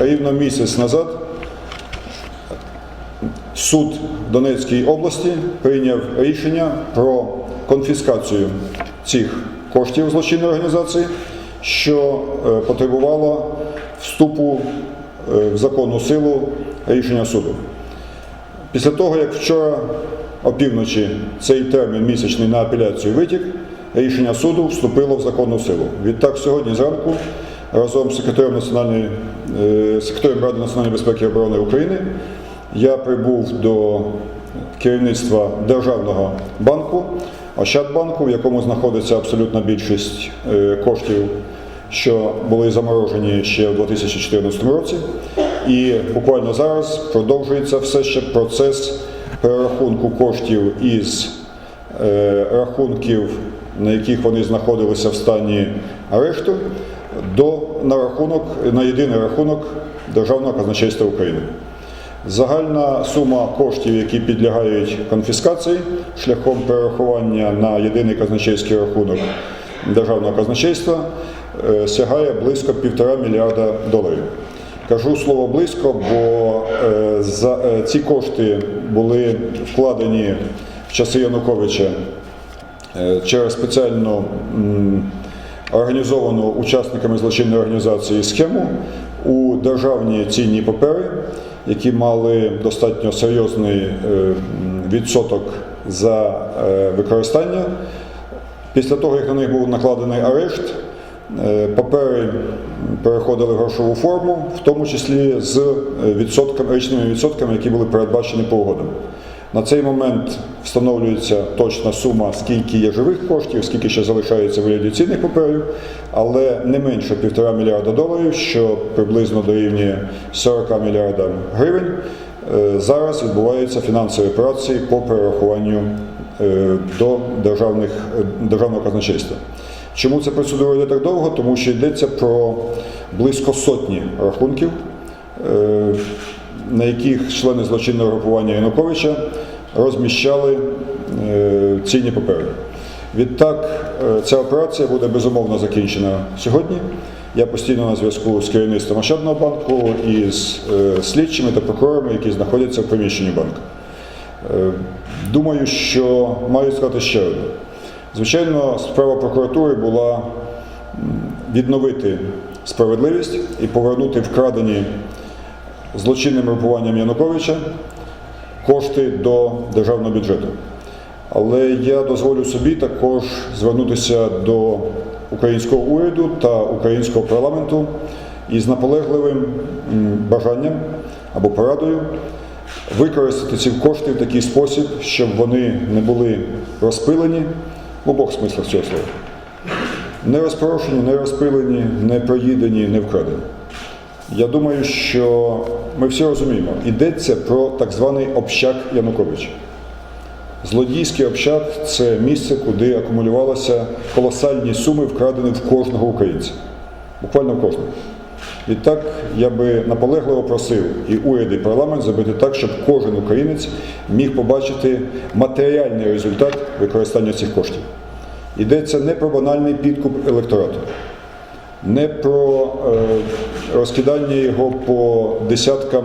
рівно місяць назад суд Донецької області прийняв рішення про конфіскацію цих коштів злочинної організації, що е, потребувало вступу е, в законну силу рішення суду. Після того, як вчора опівночі цей термін місячний на апеляцію витік, рішення суду вступило в законну силу. Відтак, сьогодні зранку разом з секретарем, Національної, е, секретарем Ради національної безпеки і оборони України я прибув до керівництва Державного банку, Ощадбанку, в якому знаходиться абсолютна більшість е, коштів, що були заморожені ще в 2014 році. І буквально зараз продовжується все ще процес перерахунку коштів із е, рахунків, на яких вони знаходилися в стані арешту, до на рахунок на єдиний рахунок Державного казначейства України. Загальна сума коштів, які підлягають конфіскації шляхом перерахування на єдиний казначейський рахунок державного казначейства, е, сягає близько півтора мільярда доларів. Кажу слово близько, бо е, за, е, ці кошти були вкладені в часи Януковича через спеціальну організовану учасниками злочинної організації схему у державні цінні папери, які мали достатньо серйозний е, відсоток за е, використання. Після того, як на них був накладений арешт, е, папери переходили в грошову форму, в тому числі з відсотками, річними відсотками, які були передбачені по угодам. На цей момент встановлюється точна сума, скільки є живих коштів, скільки ще залишається вигляді цінних паперів, але не менше півтора мільярда доларів, що приблизно дорівнює 40 мільярдам гривень. Е, Зараз відбуваються фінансові операції по перерахуванню е, до державних, е, державного казначейства. Чому ця процедура йде так довго? Тому що йдеться про близько сотні рахунків, на яких члени злочинного групування Януковича розміщали е, цінні папери. Відтак, е, ця операція буде безумовно закінчена сьогодні. Я постійно на зв'язку з керівництвом Ощадного банку і з е, слідчими та прокурорами, які знаходяться в приміщенні банку. Думаю, що маю сказати ще одне. Звичайно, справа прокуратури була відновити справедливість і повернути вкрадені злочинним групуванням Януковича кошти до державного бюджету. Але я дозволю собі також звернутися до українського уряду та українського парламенту із наполегливим бажанням або порадою використати ці кошти в такий спосіб, щоб вони не були розпилені в обох смислах цього слова. Не розпорошені, не розпилені, не проїдені, не вкрадені. Я думаю, що ми всі розуміємо, йдеться про так званий общак Януковича. Злодійський общак це місце, куди акумулювалися колосальні суми, вкрадені в кожного українця. Буквально в кожного. І так я би наполегливо просив і уряд, і парламент зробити так, щоб кожен українець міг побачити матеріальний результат використання цих коштів. Йдеться не про банальний підкуп електорату, не про е, розкидання його по десяткам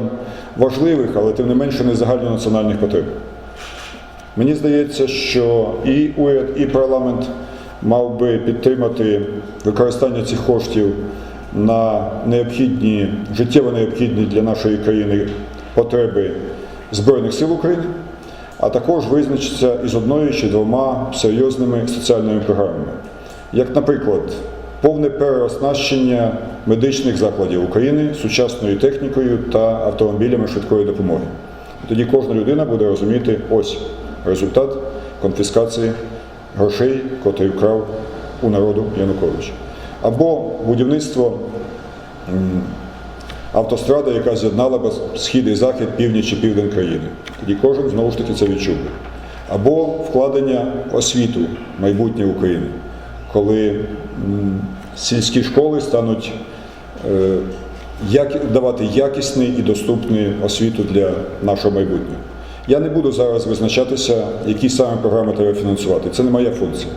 важливих, але тим не менше не загальнонаціональних потреб. Мені здається, що і уряд, і парламент мав би підтримати використання цих коштів на необхідні, життєво необхідні для нашої країни потреби Збройних сил України, а також визначитися із одною чи двома серйозними соціальними програмами. Як, наприклад, повне переоснащення медичних закладів України сучасною технікою та автомобілями швидкої допомоги. Тоді кожна людина буде розуміти ось результат конфіскації грошей, котрий вкрав у народу Янукович. Або будівництво автостради, яка з'єднала б схід і захід, північ і південь країни. Тоді кожен знову ж таки це відчув. Або вкладення освіту майбутнє України, коли сільські школи стануть е, як, давати якісний і доступний освіту для нашого майбутнього. Я не буду зараз визначатися, які саме програми треба фінансувати. Це не моя функція.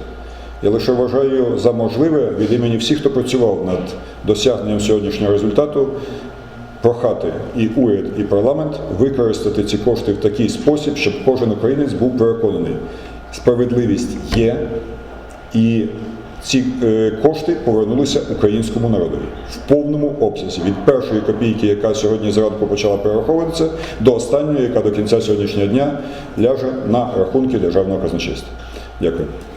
Я лише вважаю за можливе від імені всіх, хто працював над досягненням сьогоднішнього результату, прохати і уряд, і парламент використати ці кошти в такий спосіб, щоб кожен українець був переконаний, справедливість є, і ці е, кошти повернулися українському народові в повному обсязі від першої копійки, яка сьогодні зранку почала перераховуватися, до останньої, яка до кінця сьогоднішнього дня ляже на рахунки державного казначейства. Дякую.